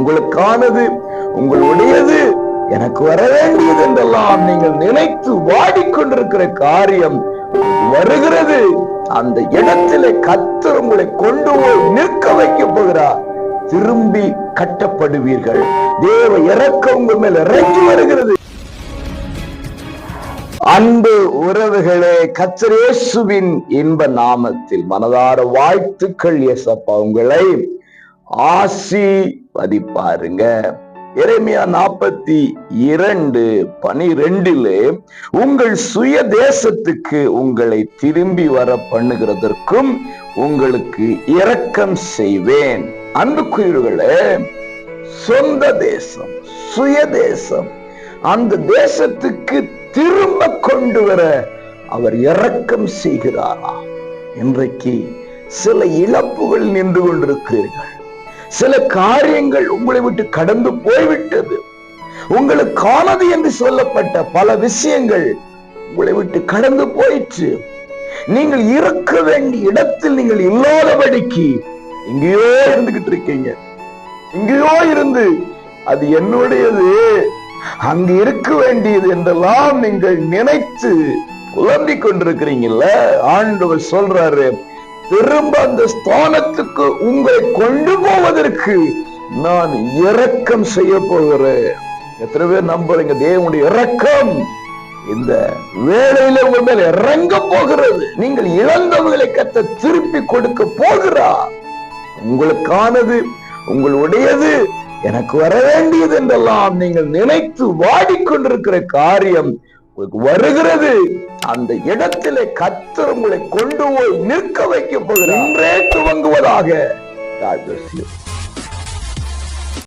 உங்களுக்கானது உங்களுடையது எனக்கு வர வேண்டியது என்றெல்லாம் நீங்கள் நினைத்து வாடிக்கொண்டிருக்கிற காரியம் வருகிறது. அந்த இடத்திலே கத்தர் உங்களை கொண்டு போய் நிற்க வைக்க போகிறார். திரும்பி கட்டப்படுவீர்கள். தேவ இறக்க உங்கள் மேல் இறங்கி வருகிறது. அன்பு உறவுகளே கத்தரேசுவின் இன்ப நாமத்தில் மனதார வாழ்த்துக்கள் ஏசப்பா உங்களை. ஆசீர்வதிப்பாருங்க. இறைமையா நாற்பத்தி இரண்டு பனிரெண்டிலே உங்கள் சுய தேசத்துக்கு உங்களை திரும்பி வர பண்ணுகிறதற்கும் உங்களுக்கு இரக்கம் செய்வேன். அன்புக்குயிர்களே சொந்த தேசம் சுய தேசம் அந்த தேசத்துக்கு திரும்ப கொண்டு வர அவர் இரக்கம் செய்கிறாரா? இன்றைக்கு சில இழப்புகள் நின்று கொண்டிருக்கிறீர்கள். சில காரியங்கள் உங்களை விட்டு கடந்து போய்விட்டது. உங்களுக்கானது என்று சொல்லப்பட்ட பல விஷயங்கள் உங்களை விட்டு கடந்து போயிற்று. நீங்கள் இருக்க வேண்டிய இடத்தில் நீங்கள் இல்லாதபடிக்கு எங்கேயோ இருந்துகிட்டு இருக்கீங்க. எங்கேயோ இருந்து அது என்னுடையது. அங்கு இருக்க வேண்டியது என்றெல்லாம் நீங்கள் நினைத்து புலம்பிக் கொண்டிருக்கிறீங்கல்ல? ஆண்டவர் சொல்றாரு திரும்ப அந்த ஸ்தானத்துக்கு உங்களை கொண்டு போவதற்கு நான் இரக்கம் செய்ய போகிறேன். எத்தனை பேர் நம்புறீங்க? தேவனுடைய இரக்கம். இந்த வேலையில உங்க மேல இறங்க போகிறது. நீங்கள் இழந்தவர்களை கத்த திருப்பி கொடுக்க போகிறார். உங்களுக்கானது உங்களுடையது எனக்கு வர வேண்டியது என்றெல்லாம் நீங்கள் நினைத்து வாடிக்கொண்டிருக்கிற காரியம் வருகிறது. அந்த இடத்திலே கத்தர் உங்களை கொண்டு போய் நிற்க வைக்க போகிறார். இன்றே துவங்குவதாக. God bless you.